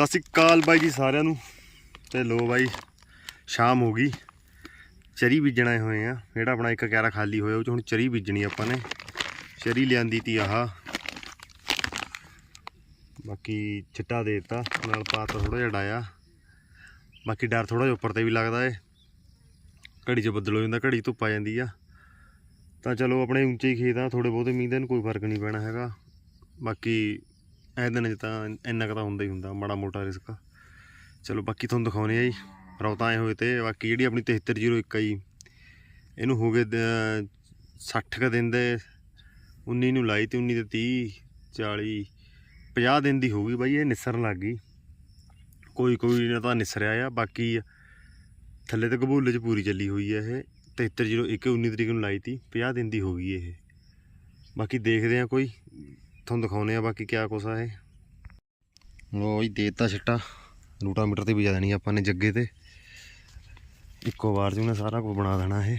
ਸਤਿ ਸ਼੍ਰੀ ਅਕਾਲ ਬਾਈ ਜੀ ਸਾਰਿਆਂ ਨੂੰ। ਤੇ ਲੋ ਬਾਈ, ਸ਼ਾਮ ਹੋ ਗਈ। ਚਰੀ ਬੀਜਣਾ ਹੋਏ ਆ। ਜਿਹੜਾ ਆਪਣਾ ਇੱਕ ਕਿਆਰਾ ਖਾਲੀ ਹੋਇਆ, ਉਹ ਚ ਹੁਣ ਚਰੀ ਬੀਜਣੀ ਆਪਾਂ ਨੇ। ਚਰੀ ਲਿਆਂਦੀ ਤੀ ਆਹ। ਬਾਕੀ ਛਿੱਟਾ ਦੇ ਦਿੱਤਾ। ਨਾਲ ਪਾਤਾ ਥੋੜਾ ਜਿਹਾ ਡਾਇਆ। ਬਾਕੀ ਡਰ ਥੋੜਾ ਜਿਹਾ ਉੱਪਰ ਤੇ ਵੀ ਲੱਗਦਾ ਏ। ਘੜੀ 'ਚ ਬੱਦਲ ਹੋ ਜਾਂਦਾ, ਘੜੀ ਧੁੱਪ ਆ ਜਾਂਦੀ ਆ। ਤਾਂ ਚਲੋ ਆਪਣੇ ਉੱਚੇ ਹੀ ਖੇਤ ਆ। ਥੋੜੇ ਬਹੁਤੇ ਮੀਂਹ ਦੇ ਨੂੰ ਕੋਈ ਫ਼ਰਕ ਨਹੀਂ ਪੈਣਾ ਹੈਗਾ। ਬਾਕੀ ਇਹ ਦਿਨ 'ਚ ਤਾਂ ਇੰਨਾ ਕੁ ਤਾਂ ਹੁੰਦਾ ਹੀ ਹੁੰਦਾ, ਮਾੜਾ ਮੋਟਾ ਰਿਸਕ ਚਲੋ ਬਾਕੀ ਤੁਹਾਨੂੰ ਦਿਖਾਉਣੇ ਆ ਜੀ। ਰੌਤਾਂ ਆਏ ਹੋਏ ਤੇ, ਬਾਕੀ ਜਿਹੜੀ ਆਪਣੀ 7301 ਆ ਜੀ, ਇਹਨੂੰ ਹੋ ਗਏ ਦ- 60 ਕ ਦਿਨ ਦੇ 19 ਨੂੰ ਲਾਈ ਤੇ 19 ਤੇ 30 40 50 ਦਿਨ ਦੀ ਹੋ ਗਈ ਬਾਈ, ਇਹ ਨਿਸਰਨ ਲੱਗ ਗਈ। ਕੋਈ ਕੋਈ ਨਾ ਤਾਂ ਨਿਸਰਿਆ ਆ, ਬਾਕੀ ਥੱਲੇ ਤੇ ਕਬੂਲੇ 'ਚ ਪੂਰੀ ਚੱਲੀ ਹੋਈ ਹੈ ਇਹ। 7301 19 ਤਰੀਕ ਨੂੰ ਲਾਈ ਤੀ 50 ਦਿਨ ਦੀ ਹੋ ਗਈ ਇਹ। ਬਾਕੀ ਦੇਖਦੇ ਆ ਕੋਈ ਤੁਹਾਨੂੰ ਦਿਖਾਉਨੇ ਆ, ਬਾਕੀ ਕਿਆ ਕੁਛ ਇਹ? ਲੋ ਜੀ ਦੇਤਾ ਛਿੱਟਾ। ਰੂਟਾ ਮੀਟਰ ਤੇ ਵਜਾ ਦੇਣੀ ਆਪਾਂ ਨੇ ਜੱਗੇ ਤੇ। ਇੱਕੋ ਵਾਰ 'ਚ ਉਹਨੇ ਸਾਰਾ ਕੁਝ ਬਣਾ ਦੇਣਾ ਇਹ।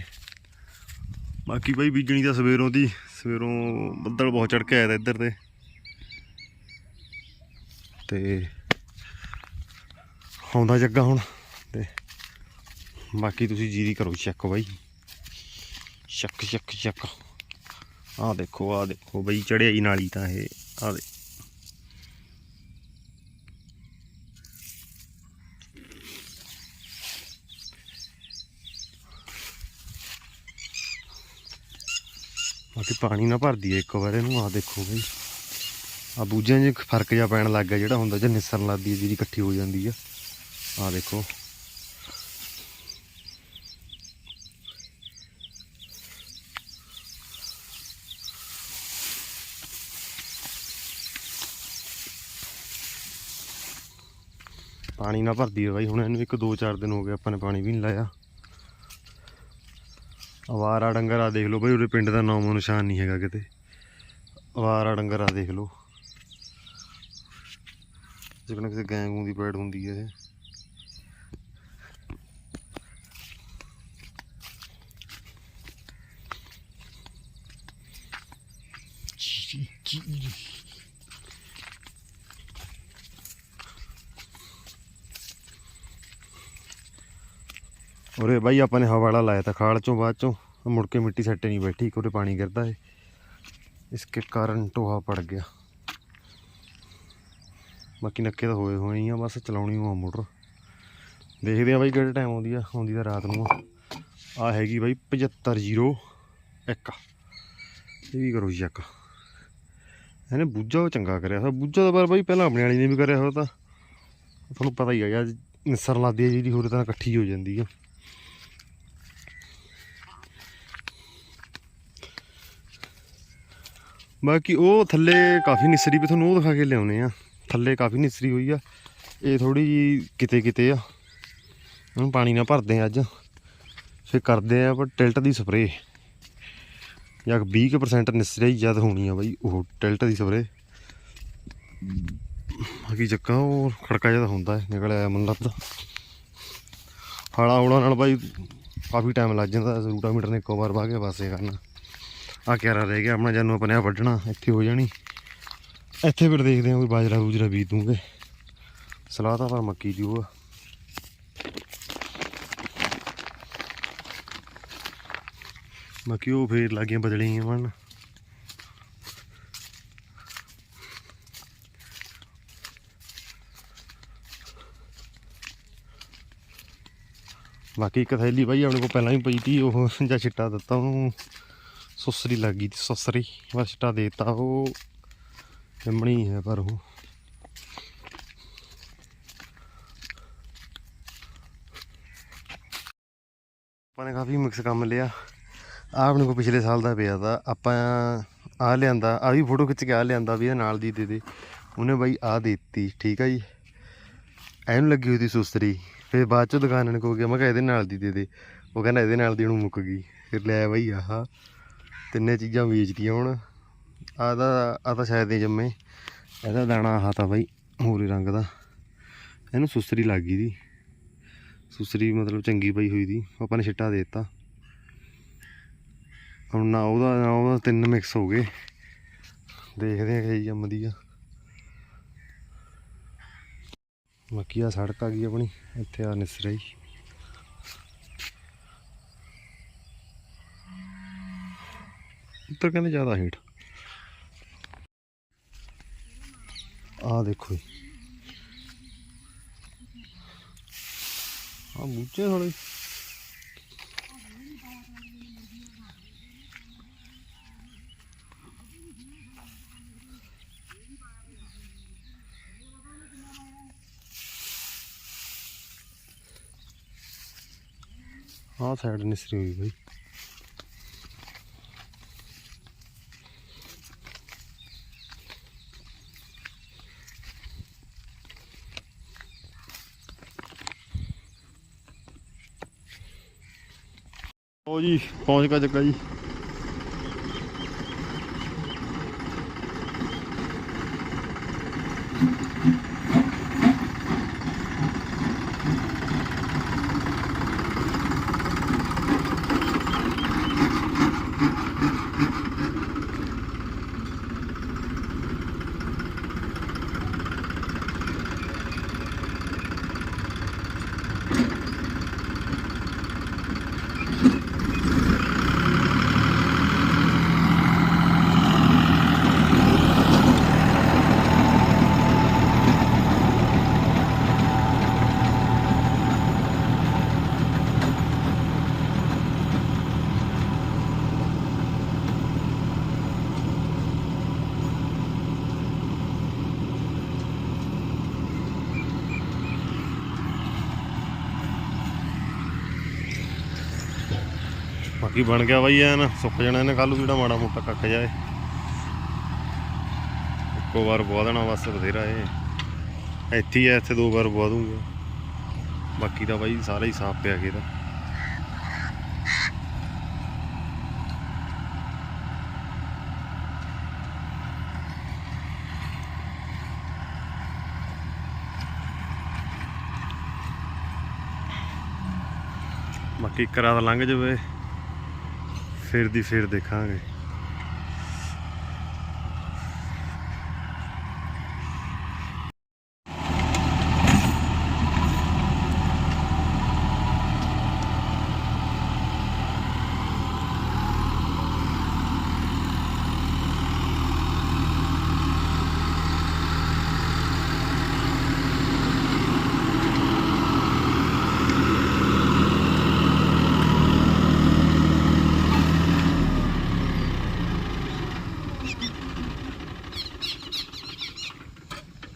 ਬਾਕੀ ਬਾਈ ਬੀਜਣੀ ਤਾਂ ਸਵੇਰੋਂ ਦੀ, ਸਵੇਰੋਂ ਬੱਦਲ ਬਹੁਤ ਚੜ ਕੇ ਆਇਆ ਤਾਂ ਇੱਧਰ ਤੇ। ਤੇ ਆਉਂਦਾ ਜੱਗਾ ਹੁਣ, ਤੇ ਬਾਕੀ ਤੁਸੀਂ ਜੀਰੀ ਕਰੋ ਚੈੱਕ ਬਾਈ। ਚੱਕ ਚੱਕ ਚੱਕ। ਆਹ ਦੇਖੋ ਆਹ ਦੇਖੋ ਬਈ ਚੜਿਆ ਹੀ ਨਾਲੀ ਤਾਂ ਇਹ। ਆਹ ਦੇ ਬਾਕੀ ਪਾਣੀ ਨਾ ਭਰਦੀ ਹੈ ਇੱਕ ਵਾਰ ਇਹਨੂੰ, ਆਹ ਦੇਖੋ ਬਈ। ਆ ਬੂਝਾਂ 'ਚ ਫ਼ਰਕ ਜਿਹਾ ਪੈਣ ਲੱਗ ਗਿਆ ਜਿਹੜਾ ਹੁੰਦਾ, ਜੇ ਨਿਸਰਨ ਲੱਗਦੀ ਹੈ ਜਿਹੜੀ ਇਕੱਠੀ ਹੋ ਜਾਂਦੀ ਆ। ਆਹ ਦੇਖੋ। ਪਾਣੀ ਨਾ ਭਰਦੀ ਹੈ ਬਾਈ। ਹੁਣ ਇਹਨੂੰ ਇੱਕ ਦੋ ਚਾਰ ਦਿਨ ਹੋ ਗਏ ਆਪਾਂ ਨੇ ਪਾਣੀ ਵੀ ਨਹੀਂ ਲਾਇਆ। ਅਵਾਰਾ ਡੰਗਰ ਆ ਦੇਖ ਲਓ ਬਾਈ, ਉਹਦੇ ਪਿੰਡ ਦਾ ਨਾਮੋ ਨਿਸ਼ਾਨ ਨਹੀਂ ਹੈਗਾ ਕਿਤੇ। ਅਵਾਰਾ ਡੰਗਰ ਆ ਦੇਖ ਲਓ। ਜਿਕਣ ਕਿਸੇ ਗੈਂ ਗੂੰ ਦੀ ਪੈੜ ਹੁੰਦੀ ਹੈ ਇਹ। ਉਰੇ ਬਾਈ ਆਪਾਂ ਨੇ ਹਵਾ ਵਾਲਾ ਲਾਇਆ ਤਾਂ ਖਾਲ ਚੋਂ, ਬਾਅਦ ਚੋਂ। ਮੁੜ ਕੇ ਮਿੱਟੀ ਸੱਟੇ ਨਹੀਂ ਬੈਠੀ ਉਰੇ ਪਾਣੀ ਗਿਰਦਾ ਹੈ ਇਸਕੇ ਕਾਰਨ ਟੋਹਾ ਪੜ ਗਿਆ। ਬਾਕੀ ਨੱਕੇ ਤਾਂ ਹੋਏ ਹੋਏ ਆ, ਬਸ ਚਲਾਉਣੀ ਆ ਮੋਟਰ। ਦੇਖਦੇ ਆ ਬਾਈ ਕਿਹੜੇ ਟਾਈਮ ਆਉਂਦੀ ਆ, ਆਉਂਦੀ ਤਾਂ ਰਾਤ ਨੂੰ ਆ। ਹੈਗੀ ਬਾਈ 7501 ਇਹ ਵੀ ਕਰੋ ਚੈੱਕ ਇਹਨੇ ਬੂਝਾ ਉਹ ਚੰਗਾ ਕਰਿਆ ਹੋਇਆ। ਬੂਝਾ ਤਾਂ ਪਰ ਬਾਈ ਪਹਿਲਾਂ ਆਪਣੇ ਵਾਲੀ ਨੇ ਵੀ ਕਰਿਆ ਹੋਇਆ ਤਾਂ। ਤੁਹਾਨੂੰ ਪਤਾ ਹੀ ਆ ਯਾਰ ਨਿਸਰ ਲਾਦੀ ਹੈ ਜਿਹੜੀ, ਹੋਰ ਤਾਂ ਇਕੱਠੀ ਹੋ ਜਾਂਦੀ ਆ। ਬਾਕੀ ਉਹ ਥੱਲੇ ਕਾਫੀ ਨਿਸਰੀ ਵੀ ਤੁਹਾਨੂੰ ਉਹ ਦਿਖਾ ਕੇ ਲਿਆਉਨੇ ਆ। ਥੱਲੇ ਕਾਫੀ ਨਿਸਰੀ ਹੋਈ ਆ। ਇਹ ਥੋੜੀ ਜੀ ਕਿਤੇ ਕਿਤੇ ਆ। ਉਹਨੂੰ ਪਾਣੀ ਨਾਲ ਭਰਦੇ ਆ ਅੱਜ। ਫਿਰ ਕਰਦੇ ਆ ਪਰ ਟਿਲਟ ਦੀ ਸਪਰੇ ਜਾਂ 20% ਨਿਸਰੀ ਜਦ ਹੋਣੀ ਆ ਬਾਈ, ਉਹ ਟਿਲਟ ਦੀ ਸਪਰੇ ਬਾਕੀ ਚੱਕਾ, ਉਹ ਖੜਕਾ ਜਿਹਾ ਹੁੰਦਾ ਹੈ ਨਿਕਲ ਆਇਆ ਮਨ ਲੱਗਦਾ ਹਾਲਾ ਹੌਲਾ ਨਾਲ ਬਾਈ ਕਾਫੀ ਟਾਈਮ ਲੱਗ ਜਾਂਦਾ, ਰੂਟਾਮੀਟਰ ਨੇ ਇੱਕੋ ਵਾਰ ਵਾਹ ਕੇ ਪਾਸੇ ਕਰਨਾ। ਆ ਕਿਆਰਾ ਰਹਿ ਗਿਆ ਆਪਣਾ ਜਾਨੂੰ ਆਪਣੇ ਆ ਵੱਢਣਾ, ਇੱਥੇ ਹੋ ਜਾਣੀ। ਇੱਥੇ ਫਿਰ ਦੇਖਦੇ ਹਾਂ ਕੋਈ ਬਾਜਰਾ ਬੂਜਰਾ ਬੀਜ ਦੂੰਗੇ। ਸਲਾਹ ਤਾਂ ਪਰ ਮੱਕੀ ਦੀ ਉਹ ਆ। ਬਾਕੀ ਉਹ ਫੇਰ ਲੱਗੀਆਂ ਬਦਲੀਆਂ ਬਣ ਬਾਕੀ ਇੱਕ ਥੈਲੀ ਬਾਈ ਆਪਣੇ ਕੋਲ ਪਹਿਲਾਂ ਹੀ ਪਈ ਤੀ, ਉਹ ਜਾਂ ਛਿੱਟਾ ਦਿੱਤਾ ਉਹਨੂੰ। ਸੁਸਰੀ ਲੱਗ ਗਈ ਸੁਸਰੀ ਬਸ ਛਿੱਟਾ ਦੇਤਾ, ਉਹ ਜੰਮਣੀ ਹੈ ਪਰ ਉਹ। ਆਪਾਂ ਨੇ ਕਾਫੀ ਮਿਕਸ ਕੰਮ ਲਿਆ। ਆਹ ਆਪਣੇ ਕੋਲ ਪਿਛਲੇ ਸਾਲ ਦਾ ਪਿਆ ਤਾ, ਆਪਾਂ ਆ ਲਿਆਂਦਾ ਆ ਵੀ ਫੋਟੋ ਖਿੱਚ ਕੇ ਆ ਲਿਆਂਦਾ ਵੀ ਇਹ ਨਾਲ ਦੀ ਦੇ ਦੇ। ਉਹਨੇ ਬਾਈ ਆ ਦਿੱਤੀ, ਠੀਕ ਆ ਜੀ। ਐਨੂੰ ਲੱਗੀ ਹੋਈ ਸੀ ਸੁਸਤਰੀ ਫਿਰ ਬਾਅਦ ਚ ਦੁਕਾਨਾਂ ਨੇ ਕੋ ਗਿਆ, ਮੈਂ ਕਿਹਾ ਇਹਦੇ ਨਾਲ ਦੀ ਦੇ ਦੇ। ਉਹ ਕਹਿੰਦਾ ਇਹਦੇ ਨਾਲ ਦੀ ਉਹਨੂੰ ਮੁੱਕ ਗਈ, ਫਿਰ ਲੈ ਬਾਈ ਆਹ। ਤਿੰਨੇ ਚੀਜ਼ਾਂ ਵੇਚਤੀਆਂ ਹੁਣ। ਆਹ ਤਾਂ ਆ ਤਾਂ ਸ਼ਾਇਦ ਨਹੀਂ ਜੰਮੇ। ਇਹਦਾ ਦਾਣਾ, ਆਹ ਤਾਂ ਬਾਈ ਹੋਰੇ ਰੰਗ ਦਾ। ਇਹਨੂੰ ਸੁਸਰੀ ਲੱਗ ਗਈ ਦੀ। ਸੁਸਰੀ ਮਤਲਬ ਚੰਗੀ ਪਈ ਹੋਈ ਦੀ। ਆਪਾਂ ਨੇ ਛਿੱਟਾ ਦੇ ਦਿੱਤਾ। ਹੁਣ ਨਾ ਉਹਦਾ ਨਾ ਉਹਦਾ ਤਿੰਨ ਮਿਕਸ ਹੋ ਗਏ। ਦੇਖਦੇ ਆ ਕਿ ਜੰਮਦੀ ਆ। ਬਾਕੀ ਆ ਸੜਕ ਆ ਗਈ ਆਪਣੀ। ਇੱਥੇ ਆ ਨਿਸਰਾਈ ਉੱਤਰ ਕਹਿੰਦੇ ਜ਼ਿਆਦਾ ਹੀਟ ਆ ਦੇਖੋ ਜੀ। ਆ ਬੂਝੇ ਥੋੜੇ ਆਹ ਸਾਈਡ ਨਿਸਰੀ ਹੋਈ ਬਈ। ਜੀ ਪਹੁੰਚ ਗਿਆ ਚੱਕਾ ਜੀ। ਬਾਕੀ ਬਣ ਗਿਆ ਬਾਈ ਐਨ, ਸੁੱਕ ਜਾਣਾ ਇਹਨੇ ਕੱਲ ਜਿਹੜਾ ਮਾੜਾ ਮੋਟਾ ਕੱਖ ਜਾਏ ਇੱਕੋ ਵਾਰ ਪਵਾ ਦੇਣਾ ਬਸ ਬਥੇਰਾ ਇਹ। ਇੱਥੇ ਹੀ ਆ, ਇੱਥੇ ਦੋ ਵਾਰ ਪਵਾ ਦੂੰਗਾ ਬਾਕੀ ਤਾਂ ਬਾਈ ਸਾਰਾ ਹੀ ਸਾਫ਼ ਪਿਆ ਗਿਆ ਬਾਕੀ ਕਰਾ ਤਾਂ ਲੰਘ ਜਾਵੇ। ਫਿਰ ਦੀ ਫਿਰ ਦੇਖਾਂਗੇ।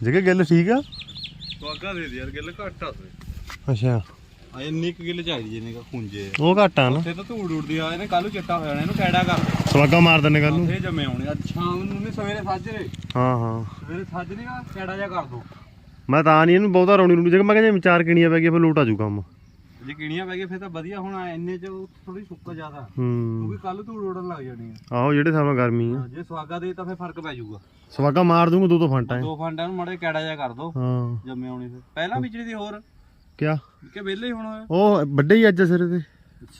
ਜਗੇ ਗੱਲ ਠੀਕ ਆ? ਵਾਗਾ ਦੇ ਦੇ ਯਾਰ ਗਿੱਲ ਘੱਟ ਆ ਸੇ ਅੱਛਾ। ਆ ਇੰਨੀ ਕੁ ਗਿੱਲ ਚਾਹੀਦੀ ਜਿਹਨੇ ਕਾ ਖੁੰਝੇ ਉਹ ਘੱਟ ਆ ਨਾ। ਉੱਥੇ ਤਾਂ ਧੂੜ ਉੜਦੀ ਆ ਇਹਨੇ ਕੱਲ ਨੂੰ ਚਿੱਟਾ ਹੋ ਜਾਣਾ ਇਹਨੂੰ ਕੈੜਾ ਕਰ ਦੇ। ਸਵਾਗਾ ਮਾਰ ਦਿੰਨੇ ਕੱਲ ਨੂੰ। ਫੇਰ ਜੰਮੇ ਆਉਣੇ ਅੱਜ ਸ਼ਾਮ ਨੂੰ ਨਹੀਂ ਸਵੇਰੇ ਸਾਜਰੇ ਹਾਂ ਹਾਂ। ਸਵੇਰੇ ਸਾਜਰੇ ਨਾ ਕੈੜਾ ਜਿਹਾ ਕਰ ਦੋ। ਮੈਂ ਤਾਂ ਨਹੀਂ ਇਹਨੂੰ ਬਹੁਤਾ ਰੌਣੀ ਰੂਣੀ ਜਗਾ ਮੈਂ ਕਿਹਾ ਜੇ ਚਾਰ ਕਿਣੀਆਂ ਪੈ ਗਈਆਂ ਫਿਰ ਲੋਟ ਆ ਜੂ ਕੰਮ। ਜੇ ਕਿਣੀਆਂ ਪੈ ਗਏ ਫੇਰ ਤਾਂ ਵਧੀਆ ਹੁਣ ਇੰਨੇ ਚ ਥੋੜੀ ਸੁੱਕ ਜ਼ਿਆਦਾ। ਹੂੰ। ਕਿਉਂਕਿ ਕੱਲ ਧੂੜ ਉੜਨ ਲੱਗ ਜਾਣੀ ਆ। ਆਹੋ ਜਿਹੜੇ ਨਾਲ ਗਰਮੀ ਆ। ਜੇ ਸਵਾਗਾ ਦੇ ਤਾਂ ਫੇਰ ਫ਼ਰਕ ਪੈ ਜਾਊਗਾ। ਸਵਾਗਾ ਮਾਰ ਦੂੰਗਾ ਦੋ ਦੋ ਫੰਟਾਂ ਦੋ ਫਾਂਡਾਂ ਨੂੰ ਮਾੜੇ ਕੈੜਾ ਜਿਹਾ ਕਰ ਦੋ ਹਾਂ। ਜੰਮੇ ਆਉਣੇ ਫੇਰ। ਪਹਿਲਾਂ ਵਿਚੜੀ ਦੀ ਹੋਰ ਕਿਆ? ਕਿ ਵਿਹਲੇ ਹੀ ਹੁਣ? ਉਹ ਵੱਡੇ ਹੀ ਅੱਜ ਸਿਰੇ ਤੇ।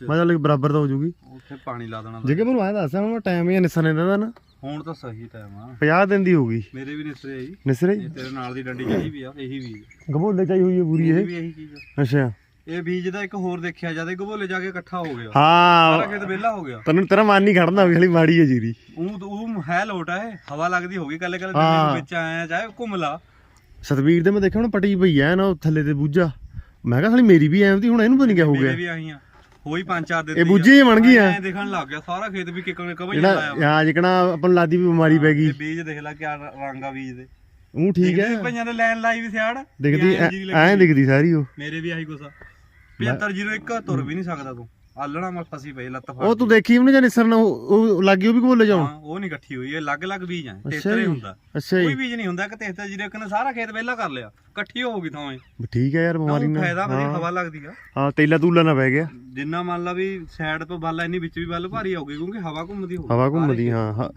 ਮੈਂ ਚੱਲ ਬਰਾਬਰ ਤਾਂ ਹੋ ਜੂਗੀ ਉੱਥੇ ਪਾਣੀ ਲਾ ਦੇਣਾ ਜਗੇ ਮੈਨੂੰ ਆਇਆ ਦੱਸ ਹੁਣ ਟਾਈਮ ਇਹ ਨਿਸਰਨੇ ਦਾ ਨਾ। ਹੁਣ ਤਾਂ ਸਹੀ ਟਾਈਮ ਆ। 50 ਦਿਨ ਦੀ ਹੋ ਗਈ। ਮੇਰੇ ਵੀ ਨਿਸਰੇ ਆਈ ਨਿਸਰੇ? ਤੇਰੇ ਨਾਲ ਦੀ ਡੰਡੀ ਜਿਹੜੀ ਵੀ ਆ ਇਹੀ ਵੀ ਗਬੋਲੇ ਚਾਈ ਹੋਈ ਹੈ ਪੂਰੀ ਇਹ ਵੀ ਇਹੀ ਚੀਜ਼ ਅੱਛਾ। ਇਹ ਬੀਜ ਦਾ ਇੱਕ ਹੋਰ ਦੇਖਿਆ ਜਦ ਗਭੋਲੇ ਜਾ ਕੇ ਇਕੱਠਾ ਹੋ ਗਿਆ। ਸਾਰਾ ਹਾਂ ਖੇਤ ਵਿਹਲਾ ਹੋ ਗਿਆ। ਤੈਨੂੰ ਤੇਰਾ ਮਨ ਨਹੀਂ ਖੜਨਾ ਵੀ ਖਾਲੀ ਮਾੜੀ ਹੈ ਜੀਰੀ। ਉਹ ਉਹ ਹੈ ਲੋਟ ਹੈ ਹਵਾ ਲੱਗਦੀ ਹੋਗੀ ਕੱਲੇ ਕੱਲੇ ਹਾਂ। ਵਿੱਚ ਆਇਆ ਚਾਹੇ ਘੁੰਮ ਲਾ ਸਤਵੀਰ ਦੇ ਮੈਂ ਦੇਖਿਆ ਹੁਣ ਪਟੀ ਪਈ ਐ ਨਾ ਉਹ ਥੱਲੇ ਤੇ ਬੂਝਾ। ਮੈਂ ਕਿਹਾ ਖਾਲੀ ਮੇਰੀ ਵੀ ਐਂ ਦੀ ਹੁਣ ਇਹਨੂੰ ਪਤਾ ਨਹੀਂ ਕਿਆ ਹੋ ਮੇਰੇ ਗਿਆ। ਵੀ ਆਈਆਂ ਹੋਈ ਪੰਜ ਚਾਰ ਦਿਨ ਇਹ ਬੂਝੇ ਹੀ ਬਣ ਗਈ ਆ ਐਂ। ਦਿਖਣ ਲੱਗ ਗਿਆ ਸਾਰਾ ਖੇਤ ਵੀ ਕਿਕਣ ਲਾਇਆ ਜਿਹੜਾ ਯਾ ਜਿਕਣਾ ਆਪਾਂ ਨੂੰ ਲਾਦੀ ਵੀ ਬਿਮਾਰੀ ਪੈ ਗਈ। ਇਹ ਬੀਜ ਦੇਖ ਲੈ ਕਿਆ ਰੰਗ ਆ ਬੀਜ ਦੇ। ਉਹ ਠੀਕ ਹੈ ਪੰਜਾਂ ਦੇ ਲਾਈਨ ਲਾਈ ਵੀ ਸਿਆੜ ਦਿਖਦੀ ਐਂ ਐਂ ਦਿਖਦੀ ਸਾਰੀ ਉਹ। ਮੇਰੇ ਵੀ ਆਹੀ ਗੁੱਸਾ 7501 ਤੁਰ ਵੀ ਨਹੀਂ ਸਕਦਾ ਤੂੰ। ਆਲਣਾ ਮੈਂ ਫਸੀ ਪਈ ਲੱਤ ਫੜ ਉਹ ਤੂੰ ਦੇਖੀ ਉਹਨੇ ਜਾਂ ਨਿਸਰਨਾ ਉਹ ਲੱਗੀ ਉਹ ਵੀ ਕੋਲ ਜਾਉਣ ਹਾਂ ਉਹ ਨਹੀਂ ਇਕੱਠੀ ਹੋਈ ਇਹ ਅਲੱਗ-ਅਲੱਗ ਬੀਜ ਆ ਤੇਤਰੇ। ਹੁੰਦਾ। ਕੋਈ ਬੀਜ ਨਹੀਂ ਹੁੰਦਾ ਇੱਕ ਤੇਤਰ ਜੀਰੇ ਕਨੇ ਸਾਰਾ ਖੇਤ ਵਿਹਲਾ ਕਰ ਲਿਆ। ਇਕੱਠੀ ਹੋ ਗਈ ਥਾਵੇਂ ਠੀਕ ਹੈ ਯਾਰ ਬਿਮਾਰੀ ਨਾਲ। ਫਾਇਦਾ ਵਧੀਆ। ਹਵਾ ਲੱਗਦੀ ਆ। ਹਾਂ ਤੇਲਾ ਤੂਲਾ ਨਾ ਪੈ ਗਿਆ। ਜਿੰਨਾ ਮੰਨ ਲਾ ਵੀ ਸਾਈਡ ਤੋਂ ਬੱਲ ਇੰਨੀ ਵਿੱਚ ਵੀ ਬੱਲ ਭਾਰੀ ਆਊਗੀ ਕਿਉਂਕਿ ਹਵਾ ਘੁੰਮਦੀ ਹੋਊਗੀ ਹਵਾ ਘੁੰਮਦੀ ਹਾਂ ਹਾਂ।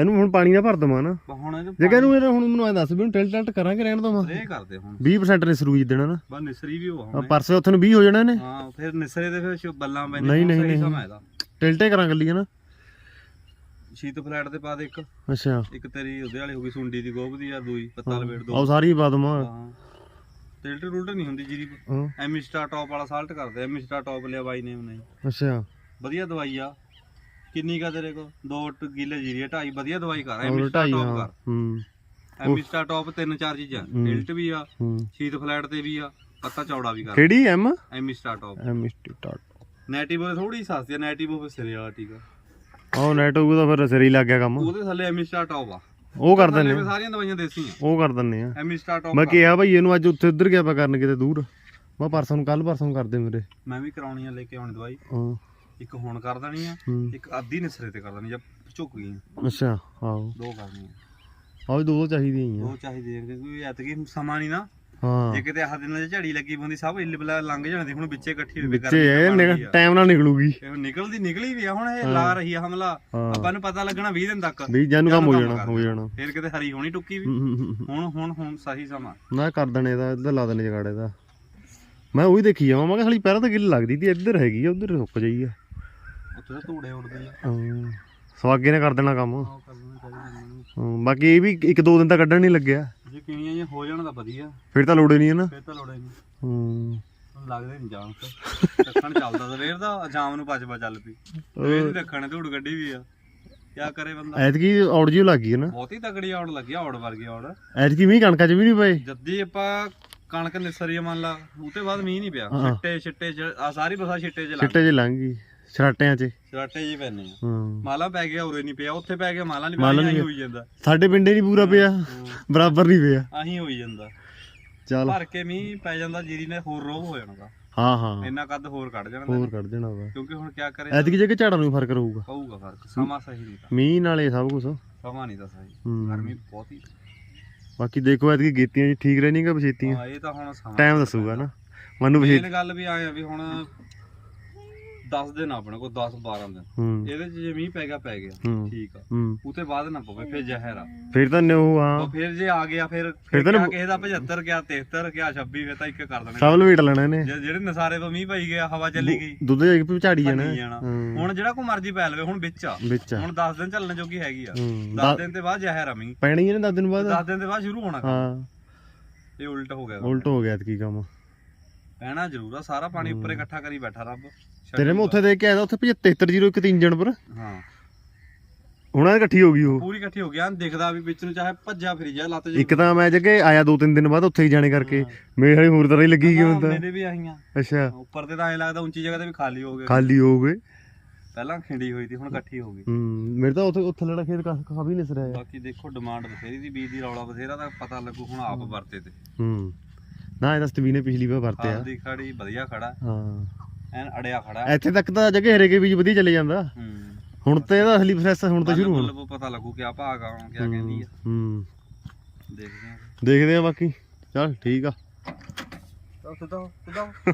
ਇਹਨੂੰ ਹੁਣ ਪਾਣੀ ਦਾ ਭਰ ਦਵਾਂ ਨਾ। ਹੁਣ ਜੇ ਕਹਿੰਨੂੰ ਇਹ ਹੁਣ ਮੈਨੂੰ ਐ ਦੱਸ ਵੀ ਹੁਣ ਟਿਲਟ ਟਲਟ ਕਰਾਂਗੇ ਰਹਿਣ ਦਵਾਂ ਰੇ ਕਰਦੇ ਹੁਣ। 20% ਨੇ ਸਰੂਜ ਦੇਣਾ ਨਾ। ਬਸ ਨਿਸਰੀ ਵੀ ਹੋ ਆ ਹੁਣ। ਪਰਸੇ ਉੱਥੇ ਨੂੰ 20 ਹੋ ਜਾਣਾ ਇਹਨੇ। ਹਾਂ ਫਿਰ ਨਿਸਰੇ ਦੇ ਫਿਰ ਸ਼ੁ- ਬੱਲਾਂ ਪੈਂਦੇ ਨਹੀਂ, ਨਹੀਂ, ਸਹੀ ਨਹੀਂ। ਸਮਾਂ ਇਹਦਾ। ਟਿਲਟੇ ਕਰਾਂ ਗੱਲੀਆਂ ਨਾ। ਸ਼ੀਤ ਫਲੈਟ ਦੇ ਪਾ ਦੇ ਇੱਕ। ਅੱਛਾ। ਇੱਕ ਤੇਰੀ ਉਹਦੇ ਵਾਲੀ ਹੋ ਗਈ ਸੁੰਡੀ ਦੀ ਗੋਭ ਦੀ ਜਾਂ ਦੂਈ ਪੱਤਾ ਲਵੇੜ ਦੋ। ਆਹ ਸਾਰੀ ਪਾ ਦਵਾਂ। ਹਾਂ। ਟਿਲਟ ਰੂਲਟ ਨਹੀਂ ਹੁੰਦੀ ਜੀਰੀ ਹਾਂ। ਐਮਿਸਟਾ ਟੌਪ ਵਾਲਾ ਸਾਲਟ ਕਰਦੇ ਐਮਿਸਟਾ ਟੌਪ ਲਿਆ ਬਾਈ ਨੇ ਉਹਨੇ। ਅੱਛਾ। ਵਧੀਆ ਦਵਾਈ ਆ। ਕਿੰਨੀ ਕਾ ਤੇਰੇ ਕੋ 2 ਕਿੱਲੇ ਜੀਰੀ ਆ ਢਾਈ ਵਧੀਆ ਦਵਾਈ ਕਰ ਹੋਰ ਐਮਿਸਟਾ ਢਾਈ ਟੌਪ ਹਾਂ ਕਰ। ਹੂੰ। ਐਮਿਸਟਾ ਟੌਪ ਤਿੰਨ ਚਾਰ ਚੀਜ਼ਾਂ ਹੂੰ। ਟਿਲਟ ਵੀ ਆ ਹੂੰ। ਸ਼ੀਤ ਫਲੈਟ ਤੇ ਵੀ ਆ ਪੱਤਾ ਚੌੜਾ ਵੀ ਕਰ। ਕਿਹੜੀ ਐਮ? ਐਮਿਸਟਾ ਟੌਪ। ਟਾਟ ਨੈਟਿਵ ਥੋੜੀ ਸਸਤੀ ਆ ਨੈਟਿਵ ਫਿਰ ਸਿਰੇ ਵਾਲਾ ਟੀਕਾ ਆਹ ਨੈਟ ਹੋਊਗਾ ਤਾਂ ਫਿਰ ਸਿਰ ਹੀ ਲੱਗ ਗਿਆ ਕੰਮ। ਉਹਦੇ ਥੱਲੇ ਐਮਿਸਟਾ ਟੌਪ ਆ। ਉਹ ਕਰ ਦਿੰਨੇ ਵੀ ਸਾਰੀਆਂ ਦਵਾਈਆਂ ਦੇਸੀ ਆ ਉਹ ਕਰ ਦਿੰਨੇ ਆ। ਐਮਿਸਟਾ ਟੌਪ ਮੈਂ ਕਿਹਾ ਭਾਈ ਇਹਨੂੰ ਅੱਜ ਉੱਥੇ ਉੱਧਰ ਗਿਆ ਪਾ ਕਰਨ ਕਿਤੇ ਦੂਰ। ਮੈਂ ਪਰਸੋਂ ਨੂੰ ਕੱਲ ਪਰਸੋਂ ਨੂੰ ਕਰਦੇ ਮੇਰੇ ਮੈਂ ਵੀ ਕਰਾਉਣੀ ਆ ਲੈ ਕੇ ਆਉਣੀ ਦਵਾਈ। ਹਾਂ। ਇੱਕ ਹੁਣ ਕਰ ਦੇਣੀ ਆ ਹੂੰ। ਇੱਕ ਅੱਧੀ ਨਿਸਰੇ ਤੇ ਕਰ ਦੇਣੀ ਜਾਂ ਝੁਕ ਗਈ ਅੱਛਾ ਆਹੋ। ਦੋ ਕਰਨੀਆਂ ਆਹ ਵੀ ਦੋ ਦੋ ਚਾਹੀਦੀਆਂ ਹੀ ਆ। ਦੋ ਚਾਹੀਦੇ ਆ ਕਿਉਂਕਿ ਐਤਕੀ ਸਮਾਂ ਨਹੀਂ ਨਾ। ਹਾਂ। ਜੇ ਕਿਤੇ ਆਹ ਦਿਨਾਂ 'ਚ ਝੜੀ ਲੱਗੀ ਹੁੰਦੀ ਸਭ ਇੱਲ ਬਲਾ ਲੰਘ ਜਾਂਦੀ ਹੁਣ ਵਿੱਚੇ ਇਕੱਠੀ ਹੋਈ ਵਿੱਚੇ ਟਾਈਮ ਨਾਲ ਨਿਕਲੂਗੀ। ਨਿਕਲਦੀ ਨਿਕਲੀ ਵੀ ਆ ਹੁਣ ਇਹ ਲਾ ਰਹੀ ਆ ਹਮਲਾ। ਆਪਾਂ ਨੂੰ ਪਤਾ ਲੱਗਣਾ 20 ਦਿਨ ਤੱਕ। ਵੀ ਜਾਨੂੰ ਕੰਮ ਹੋ ਜਾਣਾ ਹੋ ਜਾਣਾ। ਫਿਰ ਕਿਤੇ ਹਰੀ ਹੋਣੀ ਟੁੱਕੀ ਵੀ। ਹੁਣ ਹੁਣ ਹੁਣ ਸਹੀ ਸਮਾਂ। ਨਾ ਕਰ ਦਣੇ ਦਾ ਇੱਧਰ ਲਾ ਦਣੇ ਜਗਾੜੇ ਦਾ ਮੈਂ ਉਹੀ ਦੇਖੀ ਜਾਵਾਂ ਮੈਂ ਕਿਹਾ ਖਾਲੀ ਪਹਿਲਾਂ ਤਾਂ ਗਿੱਲ ਲੱਗਦੀ ਤੀ ਇੱਧਰ ਹੈਗੀ ਆ ਉਧਰ ਸੁੱਕ ਜਾਈ ਆ। ਉੱਥੇ ਧੂੜੇ ਉੱਡਦੇ ਆ। ਹਾਂ। ਸਵਾਗੇ ਨੇ ਕਰ ਦੇਣਾ ਕੰਮ। ਬਾਕੀ ਇਹ ਵੀ ਇੱਕ ਦੋ ਦਿਨ ਤਾਂ ਕੱਢਣ ਨਹੀਂ ਲੱਗਿਆ। ਜੇ ਕਿਣੀਆਂ ਜਿਹੀਆਂ ਹੋ ਜਾਣ ਤਾਂ ਵਧੀਆ। ਫਿਰ ਤਾਂ ਲੋੜ ਹੀ ਨਹੀਂ ਹੈ ਨਾ। ਫਿਰ ਤਾਂ ਲੋੜੇ ਨਹੀਂ। ਹੂੰ। ਹੁਣ ਲੱਗਦੇ ਨਹੀਂ ਜਾਣ ਤੇ ਰੱਖਣ ਚੱਲਦਾ ਸਵੇਰ ਦਾ ਸ਼ਾਮ ਨੂੰ ਪਚਪਾ ਚੱਲ ਪਈ। ਸਵੇਰ ਦੀ ਰੱਖਣ ਧੂੜ ਗੱਡੀ ਵੀ ਆ। ਕਿਆ ਕਰੇ ਬੰਦਾ। ਐਤਕੀ ਔੜ ਜਿਉ ਲੱਗ ਗਈ ਹੈ ਨਾ। ਬਹੁਤੀ ਤਗੜੀ ਔੜ ਲੱਗੀ ਔੜ ਵਰਗੀ ਔੜ। ਐਤਕੀ ਮੀਂਹ ਕਣਕਾਂ 'ਚ ਵੀ ਨਹੀਂ ਪਏ। ਜੱਦੀ ਆਪਾਂ ਕਣਕ ਨਿਸਰੀ ਮੰਨ ਲਾ ਉਹ ਤੇ ਬਾਅਦ ਮੀਂਹ ਨਹੀਂ ਪਿਆ। ਛਿੱਟੇ ਛਿੱਟੇ ਆ ਸਾਰੀ ਬਸਾ ਛਿੱਟੇ ਚ ਲੱਗ ਛਿੱਟੇ 'ਚ ਲੰਘ ਗਈ। ਛਰਾਟਿਆਂ 'ਚ। ਛਰਾਟੇ ਜੀ ਪੈਨੇ ਆ। ਹਾਂ। ਮਾਲਾ ਪੈ ਗਿਆ ਉਰੇ ਨਹੀਂ ਪਿਆ। ਉੱਥੇ ਪੈ ਗਿਆ ਮਾਲਾ ਨਹੀਂ ਮਾਲਾ ਪਿਆ ਨੀ ਆਹੀ ਹੋਈ ਜਾਂਦਾ। ਸਾਡੇ ਪਿੰਡੇ ਨਹੀਂ ਪੂਰਾ ਪਿਆ। ਬਰਾਬਰ ਨਹੀਂ ਪਿਆ। ਆਹੀ ਹੋਈ ਜਾਂਦਾ। ਚੱਲ। ਭਰ ਕੇ ਮੀਂਹ ਪੈ ਜਾਂਦਾ ਜੀਰੀ ਨੇ ਹੋਰ ਰੋਹ ਹੋ ਜਾਣਾ ਗਾ। ਹਾਂ ਹਾਂ। ਇੰਨਾ ਕੱਦ ਹੋਰ ਕੱਢ ਜਾਣਾ ਹੋਰ ਕੱਢ ਦੇਣਾ ਵਾ। ਕਿਉਂਕਿ ਹੁਣ ਕਿਆ ਕਰੇ ਐਤਕੀ ਜੇ ਕਿ ਝਾੜਾਂ ਨੂੰ ਫ਼ਰਕ ਰਹੂਗਾ। ਪਊਗਾ ਫ਼ਰਕ ਸਮਾਂ ਸਹੀ ਨਹੀਂ ਮੀਂਹ ਨਾਲੇ ਸਭ ਕੁਝ ਸਮਾਂ ਨਹੀਂ ਤਾਂ ਸਹੀ। ਗਰਮੀ ਬਹੁਤ ਹੀ। ਬਾਕੀ ਦੇਖੋ ਐਤਕੀ ਗੀਤੀਆਂ ਜੀ ਠੀਕ ਰਹਿਣੀਆਂ ਬਛੇਤੀਆਂ ਹਾਂ ਇਹ ਤਾਂ ਹੁਣ ਸਮਾਂ ਟਾਈਮ ਦੱਸੂਗਾ ਨਾ। ਮੈਨੂੰ ਬਛੇਤੀ ਗੱਲ ਵੀ ਆਏ ਆ ਵੀ ਹੁਣ 10 ਦਿਨ ਆ ਆਪਣੇ ਕੋਲ 10 12 ਦਿਨ। ਹੂੰ। ਇਹਦੇ ਚ ਜੇ ਮੀਂਹ ਪੈ ਗਿਆ ਪੈ ਗਿਆ। ਹੂੰ। ਠੀਕ ਆ। ਹੂੰ। ਉਤੇ ਬਾਅਦ ਨਾ ਪਵੇ ਫਿਰ ਜ਼ਹਿਰ ਆ। ਫਿਰ ਤਾਂ ਨੇ ਹਾਂ। ਉਹ ਫਿਰ ਜੇ ਆ ਗਿਆ ਫਿਰ ਫਿਰ ਤਾਂ ਕਿਸੇ ਦਾ 75 ਗਿਆ 73 ਗਿਆ 26 ਫਿਰ ਤਾਂ ਇੱਕ ਕਰ ਦੇਣਾ। ਸਭ ਲਵੇਟ ਲੈਣਾ ਇਹਨੇ ਜਿਹੜੇ ਨਸਾਰੇ ਤੋਂ ਮੀਂਹ ਪਈ ਗਿਆ ਹਵਾ ਚੱਲੀ ਗਈ। ਦੁੱਧ ਜਾ ਕੇ ਝਾੜੀ ਜਾਣਾ। ਹੂੰ। ਹੁਣ ਜਿਹੜਾ ਕੋ ਮਰਜ਼ੀ ਪੈ ਲਵੇ ਹੁਣ ਵਿੱਚ ਆ। ਆ। ਹੁਣ 10 ਦਿਨ ਚੱਲਣ ਜੋਗੀ ਹੈਗੀ ਆ। ਹੂੰ। 10 ਦਿਨ ਤੇ ਬਾਅਦ ਜ਼ਹਿਰ ਆ ਮੀਂਹ। ਪੈਣੀ ਇਹਨੇ 10 ਦਿਨ ਬਾਅਦ? 10 ਦਿਨ ਦੇ ਬਾਅਦ ਸ਼ੁਰੂ ਹੋਣਾ। ਹਾਂ। ਇਹ ਉਲਟ ਹੋ ਗਿਆ। ਉਲਟ ਹੋ ਗਿਆ ਐਤਕੀ ਕੰਮ। ਪੈਣਾ ਜ਼ਰੂਰ ਆ ਸਾਰਾ ਪਾਣੀ ਉੱਪਰ ਇਕੱਠਾ ਕਰੀ ਬੈਠਾ ਰੱਬ ਤੇਰੇ ਮੈਂ ਉੱਥੇ ਦੇਖ ਕੇ ਆਇਆ ਤਾ, ਉੱਥੇ 7501 ਤੇ ਇੰਜਣ ਪਰ ਹਾਂ। ਹੁਣ ਇਹ ਇਕੱਠੀ ਹੋ ਗਈ ਉਹ। ਪੂਰੀ ਇਕੱਠੀ ਹੋ ਗਿਆ ਦਿਖਦਾ ਵੀ ਵਿੱਚ ਨੂੰ ਚਾਹੇ ਭੱਜਿਆ ਫਿਰੀ ਜਾ ਲੱਤ ਇੱਕ ਤਾਂ ਮੈਂ ਜੱਗੇ ਆਇਆ ਦੋ ਤਿੰਨ ਦਿਨ ਬਾਅਦ ਉੱਥੇ ਹੀ ਜਾਣੇ ਕਰਕੇ। ਮੇਰੇ ਵਾਲੀ ਹੋਰ ਤਰ੍ਹਾਂ ਹੀ ਲੱਗੀ ਗਈ ਤਾਂ। ਮੇਰੇ ਵੀ ਆਈਆਂ ਅੱਛਾ। ਉੱਪਰ ਤੇ ਤਾਂ ਐ ਲੱਗਦਾ ਉੱਚੀ ਜਗ੍ਹਾ ਤੇ ਵੀ ਖਾਲੀ ਹੋ ਗਏ ਖਾਲੀ ਹੋ ਗਏ ਪਹਿਲਾਂ ਖਿੰਡੀ ਹੋਈ ਸੀ ਹੁਣ ਇਕੱਠੀ ਹੋ ਗਈ। ਹੂੰ ਮੇਰੇ ਤਾਂ ਉੱਥੇ ਉੱਥੇ ਲੜਾ ਖੇਤ ਕਾਫੀ ਨਿਸਰ ਆਇਆ ਬਾਕੀ ਦੇਖੋ ਡਿਮਾਂਡ ਬਥੇਰੀ ਦੀ ਬੀਜ ਦੀ ਰੌਲਾ ਬਥੇਰਾ ਤਾਂ ਪਤਾ ਲੱਗੂ ਹੁਣ ਆਪ ਵਰਤੇ ਤੇ। ਹੂੰ। ਨਾ ਇਹਦਾ ਸਤਵੀ ਨੇ ਪਿਛਲੀ ਵਾਰ ਵਰਤਿਆ। ਦੀ ਖੜੀ ਵਧੀਆ ਖੜਾ। ਹਾਂ। ਐਨ ਅੜਿਆ ਖੜਾ। ਇੱਥੇ ਤੱਕ ਤਾਂ ਜੱਗੇ ਹਰੇ ਕੇ ਬੀਜ ਵਧੀਆ ਚਲੇ ਜਾਂਦਾ। ਹੂੰ। ਹੁਣ ਤਾਂ ਇਹਦਾ ਅਸਲੀ ਪ੍ਰੋਸੈਸ ਹੁਣ ਤਾਂ ਸ਼ੁਰੂ ਹੋਣਾ। ਮਤਲਬ ਪਤਾ ਲੱਗੂ ਕਿਆ ਭਾਗ ਆ ਕਿਆ ਕਹਿੰਦੀ ਆ। ਹੂੰ ਦੇਖਦੇ ਆ। ਦੇਖਦੇ ਆ ਬਾਕੀ। ਚੱਲ ਠੀਕ ਆ। ਸਿੱਧਾ ਸਿੱਧਾ